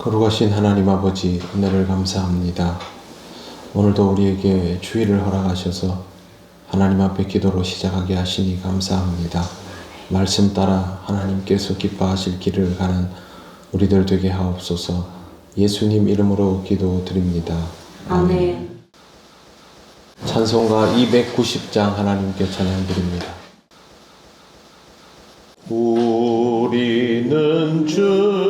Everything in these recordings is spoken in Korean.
거룩하신 하나님 아버지 은혜를 감사합니다. 오늘도 우리에게 주의를 허락하셔서 하나님 앞에 기도로 시작하게 하시니 감사합니다. 말씀 따라 하나님께서 기뻐하실 길을 가는 우리들 되게 하옵소서. 예수님 이름으로 기도드립니다. 아멘. 찬송가 290장 하나님께 찬양드립니다. 우리는 주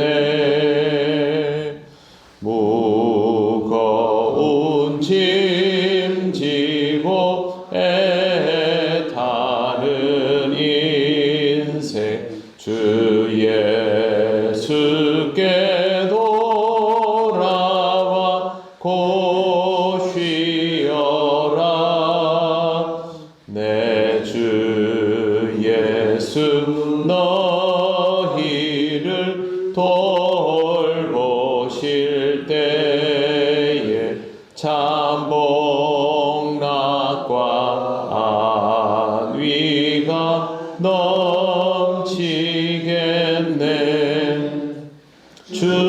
이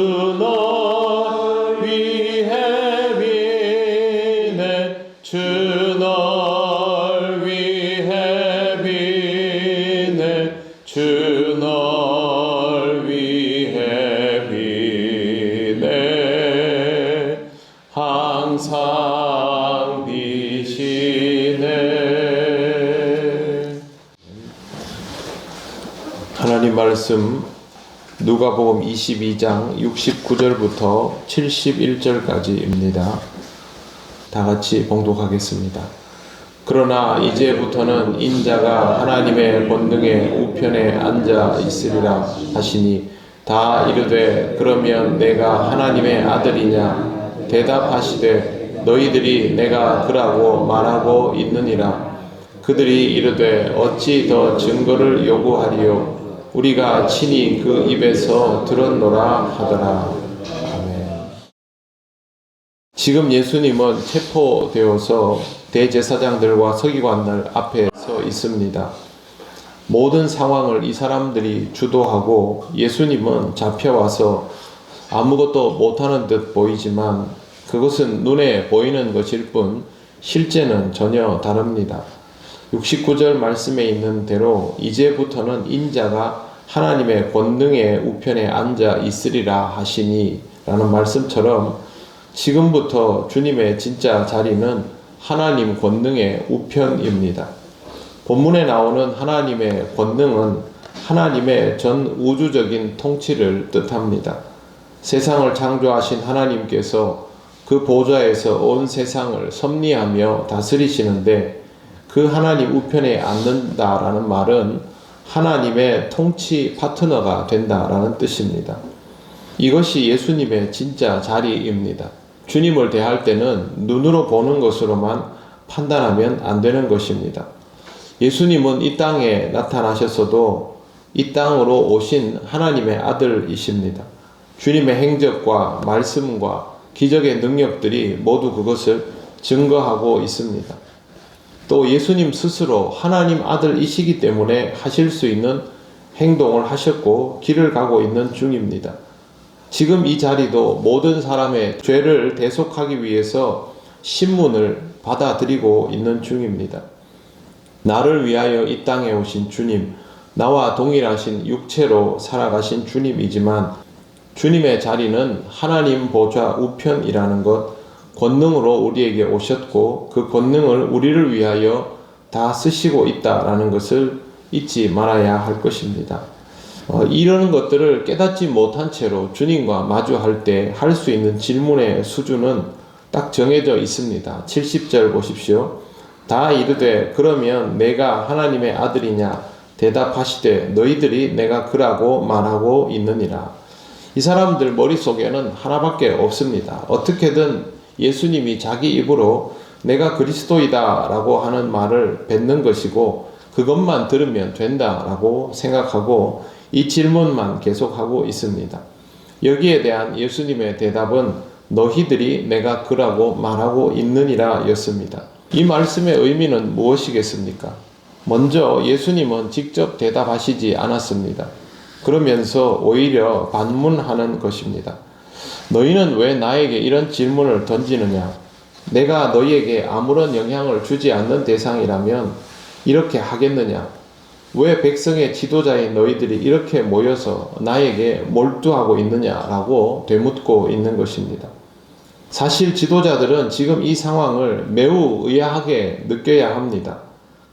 주너 위해 비네 주너 위해 비네 주너 위해 비네 항상 비시네. 하나님 말씀 누가복음 22장 69절부터 71절까지입니다. 다 같이 봉독하겠습니다. 그러나 이제부터는 인자가 하나님의 권능의 우편에 앉아 있으리라 하시니 다 이르되 그러면 내가 하나님의 아들이냐 대답하시되 너희들이 내가 그라고 말하고 있느니라 그들이 이르되 어찌 더 증거를 요구하리요 우리가 친히 그 입에서 들었노라 하더라 아멘. 지금 예수님은 체포되어서 대제사장들과 서기관들 앞에 서 있습니다. 모든 상황을 이 사람들이 주도하고 예수님은 잡혀와서 아무것도 못하는 듯 보이지만 그것은 눈에 보이는 것일 뿐 실제는 전혀 다릅니다. 69절 말씀에 있는 대로 이제부터는 인자가 하나님의 권능의 우편에 앉아 있으리라 하시니 라는 말씀처럼 지금부터 주님의 진짜 자리는 하나님 권능의 우편입니다. 본문에 나오는 하나님의 권능은 하나님의 전 우주적인 통치를 뜻합니다. 세상을 창조하신 하나님께서 그 보좌에서 온 세상을 섭리하며 다스리시는데 그 하나님 우편에 앉는다라는 말은 하나님의 통치 파트너가 된다라는 뜻입니다. 이것이 예수님의 진짜 자리입니다. 주님을 대할 때는 눈으로 보는 것으로만 판단하면 안 되는 것입니다. 예수님은 이 땅에 나타나셨어도 이 땅으로 오신 하나님의 아들이십니다. 주님의 행적과 말씀과 기적의 능력들이 모두 그것을 증거하고 있습니다. 또 예수님 스스로 하나님 아들이시기 때문에 하실 수 있는 행동을 하셨고 길을 가고 있는 중입니다. 지금 이 자리도 모든 사람의 죄를 대속하기 위해서 신문을 받아들이고 있는 중입니다. 나를 위하여 이 땅에 오신 주님, 나와 동일하신 육체로 살아가신 주님이지만 주님의 자리는 하나님 보좌 우편이라는 것, 권능으로 우리에게 오셨고 그 권능을 우리를 위하여 다 쓰시고 있다라는 것을 잊지 말아야 할 것입니다. 어, 이런 것들을 깨닫지 못한 채로 주님과 마주할 때 할 수 있는 질문의 수준은 딱 정해져 있습니다. 70절 보십시오. 다 이르되 그러면 내가 하나님의 아들이냐 대답하시되 너희들이 내가 그라고 말하고 있느니라. 이 사람들 머릿속에는 하나밖에 없습니다. 어떻게든 예수님이 자기 입으로 내가 그리스도이다 라고 하는 말을 뱉는 것이고 그것만 들으면 된다 라고 생각하고 이 질문만 계속하고 있습니다. 여기에 대한 예수님의 대답은 너희들이 내가 그라고 말하고 있느니라 였습니다. 이 말씀의 의미는 무엇이겠습니까? 먼저 예수님은 직접 대답하시지 않았습니다. 그러면서 오히려 반문하는 것입니다. 너희는 왜 나에게 이런 질문을 던지느냐? 내가 너희에게 아무런 영향을 주지 않는 대상이라면 이렇게 하겠느냐? 왜 백성의 지도자인 너희들이 이렇게 모여서 나에게 몰두하고 있느냐라고 되묻고 있는 것입니다. 사실 지도자들은 지금 이 상황을 매우 의아하게 느껴야 합니다.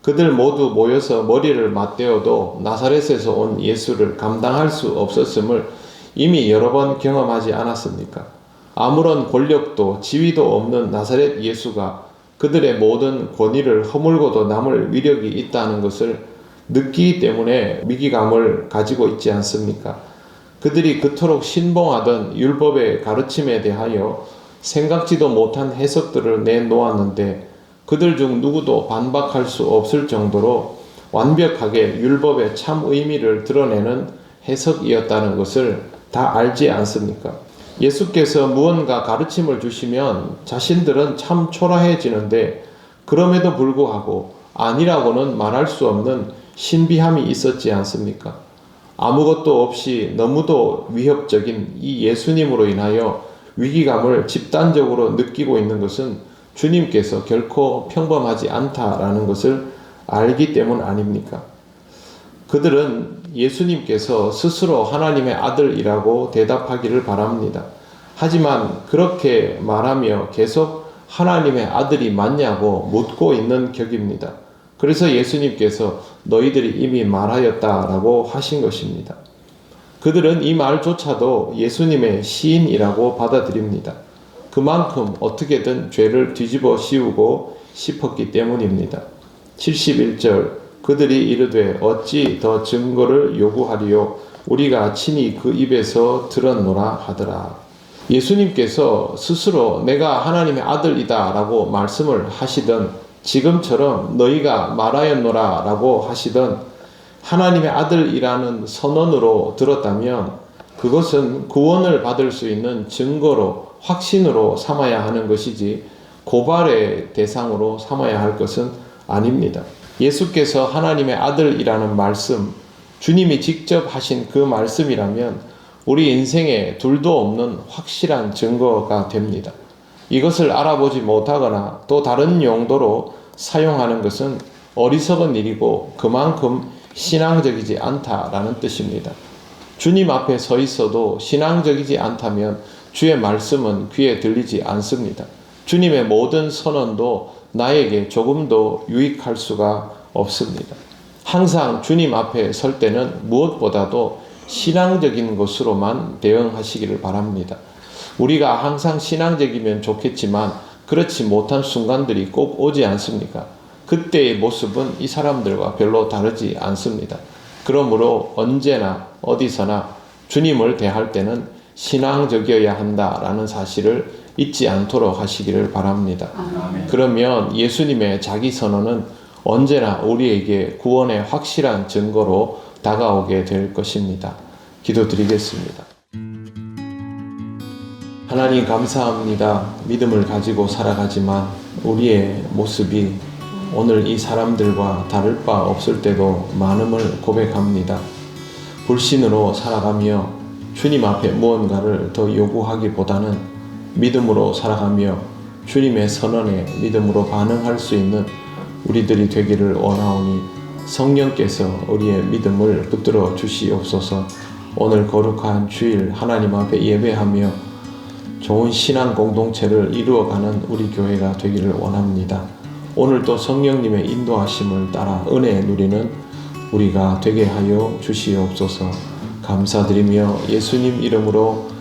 그들 모두 모여서 머리를 맞대어도 나사렛에서 온 예수를 감당할 수 없었음을 이미 여러 번 경험하지 않았습니까? 아무런 권력도 지위도 없는 나사렛 예수가 그들의 모든 권위를 허물고도 남을 위력이 있다는 것을 느끼기 때문에 위기감을 가지고 있지 않습니까? 그들이 그토록 신봉하던 율법의 가르침에 대하여 생각지도 못한 해석들을 내놓았는데 그들 중 누구도 반박할 수 없을 정도로 완벽하게 율법의 참 의미를 드러내는 해석이었다는 것을 다 알지 않습니까? 예수께서 무언가 가르침을 주시면 자신들은 참 초라해지는데 그럼에도 불구하고 아니라고는 말할 수 없는 신비함이 있었지 않습니까? 아무것도 없이 너무도 위협적인 이 예수님으로 인하여 위기감을 집단적으로 느끼고 있는 것은 주님께서 결코 평범하지 않다라는 것을 알기 때문 아닙니까? 그들은 예수님께서 스스로 하나님의 아들이라고 대답하기를 바랍니다. 하지만 그렇게 말하며 계속 하나님의 아들이 맞냐고 묻고 있는 격입니다. 그래서 예수님께서 너희들이 이미 말하였다라고 하신 것입니다. 그들은 이 말조차도 예수님의 시인이라고 받아들입니다. 그만큼 어떻게든 죄를 뒤집어 씌우고 싶었기 때문입니다. 71절 그들이 이르되 어찌 더 증거를 요구하리요 우리가 친히 그 입에서 들었노라 하더라. 예수님께서 스스로 내가 하나님의 아들이다라고 말씀을 하시던 지금처럼 너희가 말하였노라라고 하시던 하나님의 아들이라는 선언으로 들었다면 그것은 구원을 받을 수 있는 증거로 확신으로 삼아야 하는 것이지 고발의 대상으로 삼아야 할 것은 아닙니다. 예수께서 하나님의 아들이라는 말씀, 주님이 직접 하신 그 말씀이라면 우리 인생에 둘도 없는 확실한 증거가 됩니다. 이것을 알아보지 못하거나 또 다른 용도로 사용하는 것은 어리석은 일이고 그만큼 신앙적이지 않다라는 뜻입니다. 주님 앞에 서 있어도 신앙적이지 않다면 주의 말씀은 귀에 들리지 않습니다. 주님의 모든 선언도 나에게 조금도 유익할 수가 없습니다. 항상 주님 앞에 설 때는 무엇보다도 신앙적인 것으로만 대응하시기를 바랍니다. 우리가 항상 신앙적이면 좋겠지만 그렇지 못한 순간들이 꼭 오지 않습니까? 그때의 모습은 이 사람들과 별로 다르지 않습니다. 그러므로 언제나 어디서나 주님을 대할 때는 신앙적이어야 한다라는 사실을 잊지 않도록 하시기를 바랍니다. 그러면 예수님의 자기 선언은 언제나 우리에게 구원의 확실한 증거로 다가오게 될 것입니다. 기도드리겠습니다. 하나님 감사합니다. 믿음을 가지고 살아가지만 우리의 모습이 오늘 이 사람들과 다를 바 없을 때도 많음을 고백합니다. 불신으로 살아가며 주님 앞에 무언가를 더 요구하기보다는 믿음으로 살아가며 주님의 선언에 믿음으로 반응할 수 있는 우리들이 되기를 원하오니 성령께서 우리의 믿음을 붙들어 주시옵소서 오늘 거룩한 주일 하나님 앞에 예배하며 좋은 신앙 공동체를 이루어가는 우리 교회가 되기를 원합니다. 오늘도 성령님의 인도하심을 따라 은혜 누리는 우리가 되게 하여 주시옵소서 감사드리며 예수님 이름으로